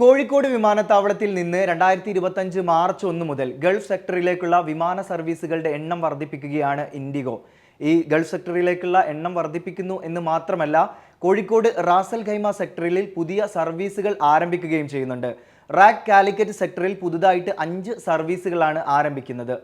കോഴിക്കോട് വിമാനത്താവളത്തിൽ നിന്ന് രണ്ടായിരത്തി ഇരുപത്തഞ്ച് മാർച്ച് ഒന്ന് മുതൽ ഗൾഫ് സെക്ടറിലേക്കുള്ള വിമാന സർവീസുകളുടെ എണ്ണം വർദ്ധിപ്പിക്കുകയാണ് ഇൻഡിഗോ. ഈ ഗൾഫ് സെക്ടറിലേക്കുള്ള എണ്ണം വർദ്ധിപ്പിക്കുന്നു എന്ന് മാത്രമല്ല കോഴിക്കോട് റാസൽ ഖൈമ സെക്ടറിൽ പുതിയ സർവീസുകൾ ആരംഭിക്കുകയും ചെയ്യുന്നുണ്ട്. റാക് കാലിക്കറ്റ് സെക്ടറിൽ പുതുതായിട്ട് അഞ്ച് സർവീസുകളാണ് ആരംഭിക്കുന്നത്.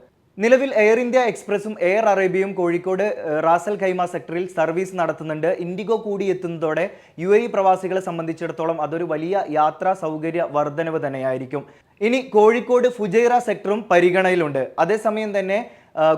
നിലവിൽ എയർ ഇന്ത്യ എക്സ്പ്രസും എയർ അറേബ്യയും കോഴിക്കോട് റാസൽ ഖൈമ സെക്ടറിൽ സർവീസ് നടത്തുന്നുണ്ട്. ഇൻഡിഗോ കൂടി എത്തുന്നതോടെ യു എ പ്രവാസികളെ സംബന്ധിച്ചിടത്തോളം അതൊരു വലിയ യാത്രാ സൗകര്യ വർധനവ് തന്നെയായിരിക്കും. ഇനി കോഴിക്കോട് ഫുജൈറ സെക്ടറും പരിഗണനയിലുണ്ട്. അതേസമയം തന്നെ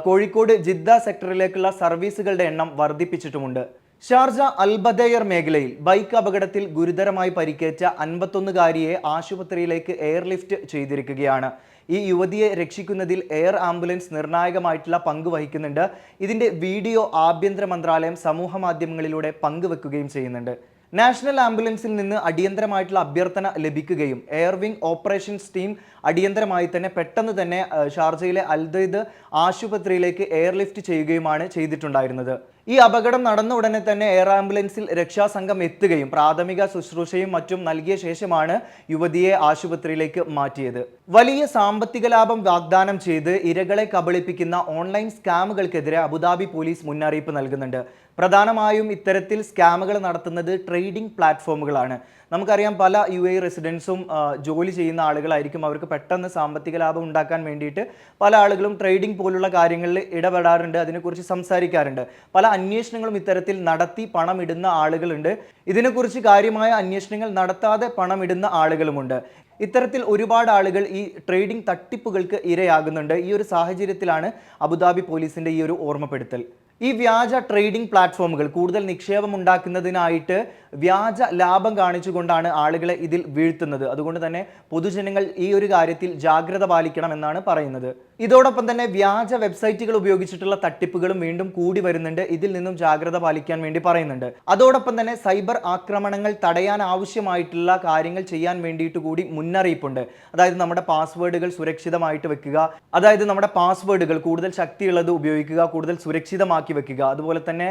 കോഴിക്കോട് ജിദ്ദ സെക്ടറിലേക്കുള്ള സർവീസുകളുടെ എണ്ണം വർദ്ധിപ്പിച്ചിട്ടുമുണ്ട്. ഷാർജ അൽബദയർ മേഖലയിൽ ബൈക്ക് അപകടത്തിൽ ഗുരുതരമായി പരിക്കേറ്റ അൻപത്തൊന്നുകാരിയെ ആശുപത്രിയിലേക്ക് എയർലിഫ്റ്റ് ചെയ്തിരിക്കുകയാണ്. ഈ യുവതിയെ രക്ഷിക്കുന്നതിൽ എയർ ആംബുലൻസ് നിർണായകമായിട്ടുള്ള പങ്ക് വഹിക്കുന്നുണ്ട്. ഇതിന്റെ വീഡിയോ ആഭ്യന്തര മന്ത്രാലയം സമൂഹ മാധ്യമങ്ങളിലൂടെ പങ്കുവെക്കുകയും ചെയ്യുന്നുണ്ട്. നാഷണൽ ആംബുലൻസിൽ നിന്ന് അടിയന്തരമായിട്ടുള്ള അഭ്യർത്ഥന ലഭിക്കുകയും എയർവിംഗ് ഓപ്പറേഷൻസ് ടീം അടിയന്തരമായി തന്നെ പെട്ടെന്ന് തന്നെ ഷാർജയിലെ അൽദൈദ് ആശുപത്രിയിലേക്ക് എയർലിഫ്റ്റ് ചെയ്യുകയുമാണ് ചെയ്തിട്ടുണ്ടായിരുന്നത്. ഈ അപകടം നടന്ന ഉടനെ തന്നെ എയർ ആംബുലൻസിൽ രക്ഷാസംഘം എത്തുകയും പ്രാഥമിക ശുശ്രൂഷയും മറ്റും നൽകിയ ശേഷമാണ് യുവതിയെ ആശുപത്രിയിലേക്ക് മാറ്റിയത്. വലിയ സാമ്പത്തിക ലാഭം വാഗ്ദാനം ചെയ്ത് ഇരകളെ കബളിപ്പിക്കുന്ന ഓൺലൈൻ സ്കാമുകൾക്കെതിരെ അബുദാബി പോലീസ് മുന്നറിയിപ്പ് നൽകുന്നുണ്ട്. പ്രധാനമായും ഇത്തരത്തിൽ സ്കാമുകൾ നടത്തുന്നത് ട്രേഡിംഗ് പ്ലാറ്റ്ഫോമുകളാണ്. നമുക്കറിയാം പല യു എ റെസിഡൻസും ജോലി ചെയ്യുന്ന ആളുകളായിരിക്കും അവർക്ക് പെട്ടെന്ന് സാമ്പത്തിക ലാഭം ഉണ്ടാക്കാൻ വേണ്ടിയിട്ട് പല ആളുകളും ട്രേഡിംഗ് പോലുള്ള കാര്യങ്ങളിൽ ഇടപെടാറുണ്ട് അതിനെക്കുറിച്ച് സംസാരിക്കാറുണ്ട്. പല അന്വേഷണങ്ങളും ഇത്തരത്തിൽ നടത്തി പണമിടുന്ന ആളുകളുണ്ട്. ഇതിനെക്കുറിച്ച് കാര്യമായ അന്വേഷണങ്ങൾ നടത്താതെ പണമിടുന്ന ആളുകളുമുണ്ട്. ഇത്തരത്തിൽ ഒരുപാട് ആളുകൾ ഈ ട്രേഡിംഗ് തട്ടിപ്പുകൾക്ക് ഇരയാകുന്നുണ്ട്. ഈ ഒരു സാഹചര്യത്തിലാണ് അബുദാബി പോലീസിന്റെ ഈ ഒരു ഓർമ്മപ്പെടുത്തൽ. ഈ വ്യാജ ട്രേഡിംഗ് പ്ലാറ്റ്ഫോമുകൾ കൂടുതൽ നിക്ഷേപം ഉണ്ടാക്കുന്നതിനായിട്ട് വ്യാജ ലാഭം കാണിച്ചുകൊണ്ടാണ് ആളുകളെ ഇതിൽ വീഴ്ത്തുന്നത്. അതുകൊണ്ട് തന്നെ പൊതുജനങ്ങൾ ഈ ഒരു കാര്യത്തിൽ ജാഗ്രത പാലിക്കണം എന്നാണ് പറയുന്നത്. ഇതോടൊപ്പം തന്നെ വ്യാജ വെബ്സൈറ്റുകൾ ഉപയോഗിച്ചിട്ടുള്ള തട്ടിപ്പുകളും വീണ്ടും കൂടി വരുന്നുണ്ട്. ഇതിൽ നിന്നും ജാഗ്രത പാലിക്കാൻ വേണ്ടി പറയുന്നുണ്ട്. അതോടൊപ്പം തന്നെ സൈബർ ആക്രമണങ്ങൾ തടയാൻ ആവശ്യമായിട്ടുള്ള കാര്യങ്ങൾ ചെയ്യാൻ വേണ്ടിയിട്ട് കൂടി മുന്നറിയിപ്പുണ്ട്. അതായത് നമ്മുടെ പാസ്വേഡുകൾ സുരക്ഷിതമായിട്ട് വെക്കുക. അതായത് നമ്മുടെ പാസ്വേഡുകൾ കൂടുതൽ ശക്തിയുള്ളത് ഉപയോഗിക്കുക കൂടുതൽ സുരക്ഷിതമാക്കി വെക്കുക. അതുപോലെ തന്നെ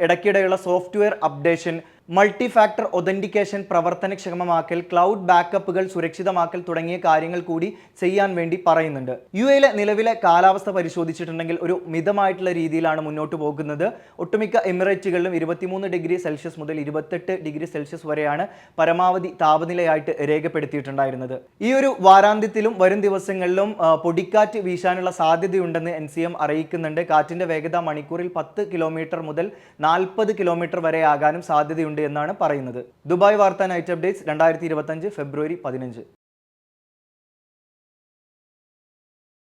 ഇടയ്ക്കിടെയുള്ള software updation multi factor authentication പ്രവർത്തനക്ഷമമാക്കൽ cloud ബാക്കപ്പുകൾ സുരക്ഷിതമാക്കൽ തുടങ്ങിയ കാര്യങ്ങൾ കൂടി ചെയ്യാൻ വേണ്ടി പറയുന്നുണ്ട്. യു എയിലെ നിലവിലെ കാലാവസ്ഥ പരിശോധിച്ചിട്ടുണ്ടെങ്കിൽ ഒരു മിതമായിട്ടുള്ള രീതിയിലാണ് മുന്നോട്ട് പോകുന്നത്. ഒട്ടുമിക്ക എമിറേറ്റുകളിലും ഇരുപത്തിമൂന്ന് ഡിഗ്രി സെൽഷ്യസ് മുതൽ ഇരുപത്തെട്ട് ഡിഗ്രി സെൽഷ്യസ് വരെയാണ് പരമാവധി താപനിലയായിട്ട് രേഖപ്പെടുത്തിയിട്ടുണ്ടായിരുന്നത്. ഈ ഒരു വാരാന്ത്യത്തിലും വരും ദിവസങ്ങളിലും പൊടിക്കാറ്റ് വീശാനുള്ള സാധ്യതയുണ്ടെന്ന് എൻ സി എം അറിയിക്കുന്നുണ്ട്. കാറ്റിന്റെ വേഗത മണിക്കൂറിൽ പത്ത് കിലോമീറ്റർ മുതൽ നാൽപ്പത് കിലോമീറ്റർ വരെ ആകാനും സാധ്യതയുണ്ട് എന്നാണ് പറയുന്നത്. ദുബായ് വാർത്താ നൈറ്റ് അപ്ഡേറ്റ്സ് രണ്ടായിരത്തി ഇരുപത്തഞ്ച് ഫെബ്രുവരി പതിനഞ്ച്.